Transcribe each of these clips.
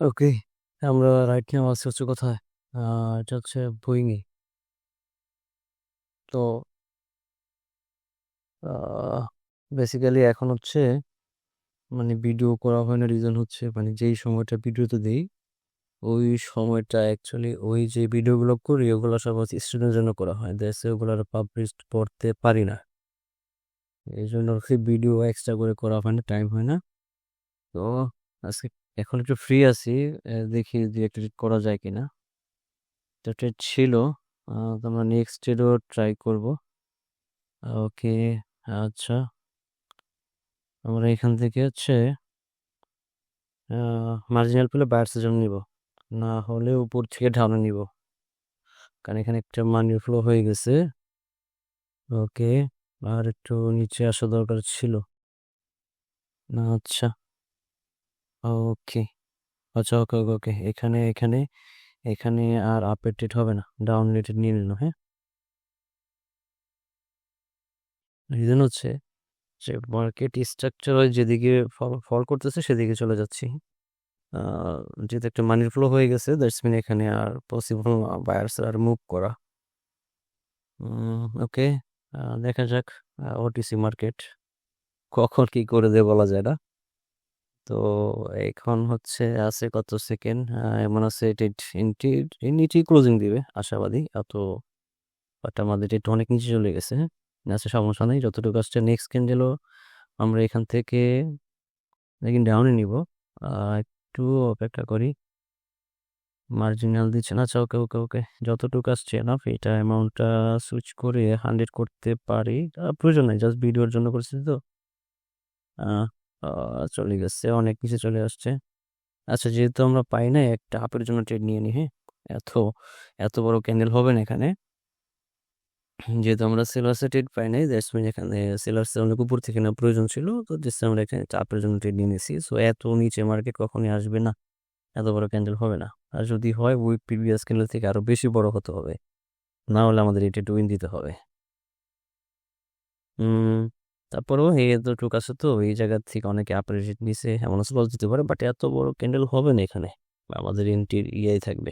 ওকে আমরা right now আছি হচ্ছে কোথায়? এটা হচ্ছে বুইংয়ে তো বেসিক্যালি এখন হচ্ছে মানে ভিডিও করা হয় না রিজন হচ্ছে মানে যেই সময়টা ভিডিওতে দিই, ওই সময়টা অ্যাকচুয়ালি ওই যে ভিডিওগুলো করি, ওগুলো সব হচ্ছে স্টুডেন্টের জন্য করা হয়। দেশে ওগুলো আর পাবলিশ করতে পারি না। এই জন্য ভিডিও এক্সট্রা করে করা হয় না টাইম হয় না। তো, আজকে এখন একটু ফ্রি আছি দেখি যে একটা করা যায় কিনা। তো ট্রেড ছিল আমরা নেক্সট ডেটও ট্রাই করব। ওকে আচ্ছা। আমরা এখান থেকে হচ্ছে মার্জিনাল পেলে বায়ার্সের জন্য নিব। না হলে উপর থেকে ডাউনে নিব। কারণ এখানে একটা মানি ফ্লো হয়ে গেছে। ওকে, আর একটু নিচে আসা দরকার ছিল। না আচ্ছা। ওকে। আচ্ছা ওকে ওকে ওকে। এখানে এখানে এখানে আর রেট হবে না। ডাউন রেটেড নিয়ে নিল হ্যাঁ? রিজন হচ্ছে যে মার্কেট স্ট্রাকচার যেদিকে ফল করতেছে সেদিকে চলে যাচ্ছি। যেহেতু একটা মানির ফ্লো হয়ে গেছে দ্যাটস মিন এখানে আর পসিবল বায়ার্স আর মুভ করা। ওকে দেখা যাক ওটিসি মার্কেট কখন কি করে দেয় বলা যায় না। তো এখন হচ্ছে আছে কত সেকেন্ড এমন আছে নিটি ক্লোজিং দিবে, আশাবাদী। এত বাট আমাদের এটা অনেক নিচে চলে গেছে আচ্ছা সমস্যা নেই, যতটুকু আসছে নেক্সট ক্যান্ডেলও আমরা এখান থেকে ডাউনে নিব। একটু অপেক্ষা করি। মার্জিনাল দিচ্ছে না ওকে ওকে ওকে যতটুকু আসছে না এটা অ্যামাউন্টটা সুইচ করে হান্ড্রেড করতে পারি। প্রয়োজন নাই জাস্ট ভিডিওর জন্য করছি তো। চলে গেছে, অনেক নিচে চলে আসছে। আচ্ছা যেহেতু আমরা পাই না একটা আপের জন্য ট্রেড নিয়ে নিই হ্যাঁ? এত এত বড় ক্যান্ডেল হবে না এখানে। যেহেতু আমরা সেলার্সে ট্রেড পাই নাই দ্যাটস মিন এখানে সেলার্সের অনেক উপর থেকে না প্রয়োজন ছিল, তো জাস্ট আমরা এখানে চাপের জন্য ট্রেড নিয়ে নিয়েছি। সো এত নিচে মার্কেট কখনই আসবে না, এত বড় ক্যান্ডেল হবে না। আর যদি হয়, ওই প্রিভিয়াস ক্যান্ডেল থেকে আরও বেশি বড় হতে হবে। না হলে আমাদের এটা টুইন দিতে হবে। তারপরেও এতটুকু আছে তো এই জায়গা থেকে অনেকে রেট নিচে এমন লস দিতে পারে বাট এত বড় ক্যান্ডেল হবে না এখানে। আমাদের এন্টির ইয়েই থাকবে,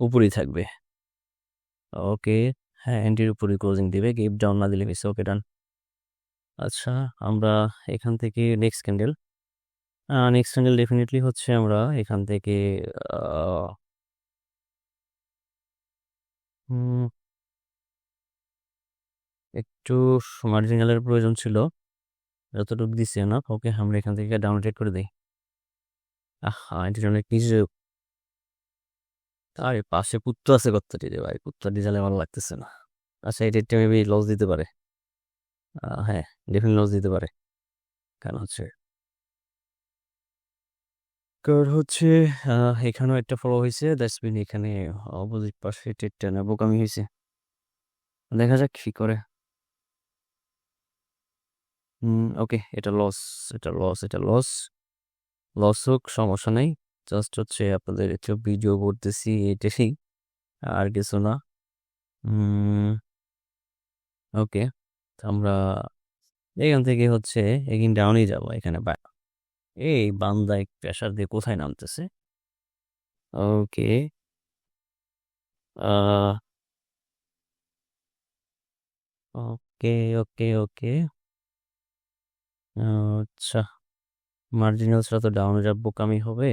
উপরেই থাকবে। ওকে হ্যাঁ এন্টির উপরে ক্লোজিং দিবে গিভ ডাউন না দিলে মিস ওকে ডান আচ্ছা আমরা এখান থেকে next candle next candle definitely হচ্ছে আমরা এখান থেকে একটু মার্জিনালের প্রয়োজন ছিল। যতটুকু দিচ্ছে না ওকে আমরা এখান থেকে ডাউনলোড করে দিই। আহা এটির অনেক নিচে আরে, পাশে পুত্র আছে কতটি রে ভাই পুত্রটি জ্বালে ভালো লাগতেছে না। আচ্ছা এই ডেটটা মেবি লস দিতে পারে। হ্যাঁ ডেফিনেটলি লস দিতে পারে। কারণ হচ্ছে কারণ হচ্ছে এখানেও একটা ফলো হয়েছে ডাস্টবিন এখানে অপোজিট পাশে টেটটা না বোকামি হয়েছে। দেখা যাক কি করে। ওকে, এটা লস এটা লস এটা লস লস হোক, সমস্যা নেই। জাস্ট হচ্ছে আপনাদের একটু ভিডিও করতেছি এটাই, আর কিছু না। ওকে আমরা এখান থেকে হচ্ছে এগিন ডাউনই যাব এখানে এই বান্দায় প্রেশার দিয়ে কোথায় নামতেছে? ওকে ওকে ওকে ওকে। আচ্ছা মার্জিনালসরা তো ডাউনে যাব বোকামি হবে।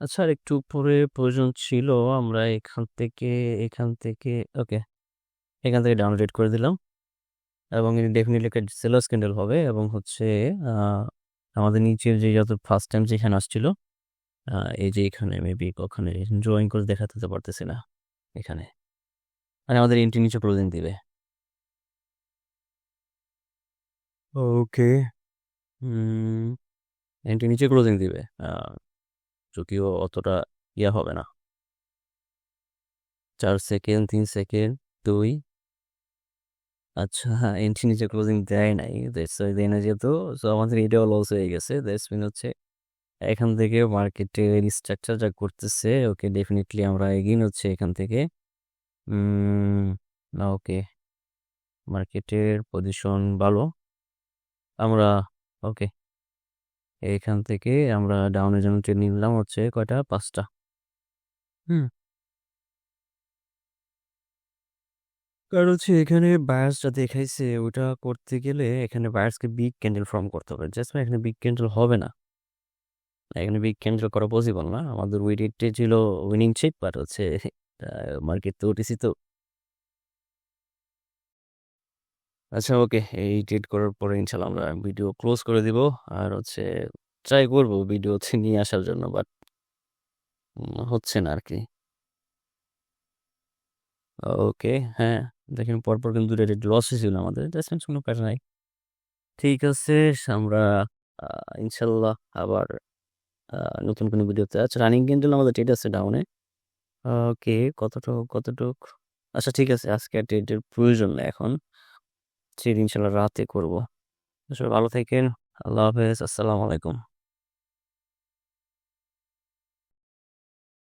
আচ্ছা আর একটু উপরে প্রয়োজন ছিল, আমরা এখান থেকে এখান থেকে ওকে এখান থেকে ডাউনলোড করে দিলাম। এবং ডেফিনেটলি একটা সেলার্স ক্যান্ডেল হবে, এবং হচ্ছে আমাদের নিচের যে যত ফার্স্ট টাইম যেখানে আসছিল এই যে এখানে মেবি ওখানে ড্রয়িং করে দেখাতে পারতেছি না, এখানে। মানে আমাদের এন্ট্রি নিচে ক্লোজিং দিবে। ওকে হুম এন্ট্রি নিচে ক্লোজিং দিবে। আহ, যদিও অতটা ইয়া হবে না। চার সেকেন্ড তিন সেকেন্ড দুই। আচ্ছা হ্যাঁ এন্ট্রি নিচে ক্লোজিং দেয় নাই। দ্যাটস দেয় না যেহেতু। সো আমাদের এটাও লস হয়ে গেছে। দ্যাটস মিন হচ্ছে এখান থেকে মার্কেটের স্ট্রাকচার যা করতেছে ওকে ডেফিনেটলি আমরা এগিন হচ্ছে এখান থেকে। না ওকে মার্কেটের পজিশন ভালো। আমরা ওকে এইখান থেকে আমরা ডাউনের জন্য ট্রেড নিলাম হচ্ছে কয়টা? পাঁচটা। হুম। কারণ হচ্ছে এখানে বায়াসটা দেখাইছে, ওটা করতে গেলে এখানে বায়াসকে বিগ ক্যান্ডেল ফর্ম করতে হবে। জাস্ট এখানে বিগ ক্যান্ডেল হবে না। এখানে বিগ ক্যান্ডেল করা পসিবল না। আমাদের উইডিটে ছিল উইনিং শেপ বাট হচ্ছে মার্কেট তো ওটিসি তো। আচ্ছা ওকে। এই ট্রেড করার পরে ইনশাল্লাহ আমরা ভিডিও ক্লোজ করে দিব। আর হচ্ছে ট্রাই করব ভিডিও হচ্ছে নিয়ে আসার জন্য বাট হচ্ছে না আর কি ওকে হ্যাঁ। দেখেন পরপর কিন্তু দুটো লস হয়েছিল আমাদের। জাস্ট কোনো প্যাটার্ন নাই। ঠিক আছে, আমরা ইনশাল্লাহ আবার নতুন কোনো ভিডিওতে আচ্ছা রানিং ক্যান্ডেল আমাদের ট্রেড আছে ডাউনে ওকে, কতটুক কতটুক? আচ্ছা ঠিক আছে। আজকে আর ট্রেডের প্রয়োজন নেই এখন। ইনশাল্লাহ রাতে করব। ভালো থাকেন। আল্লাহ হাফেজ। আসসালামু আলাইকুম।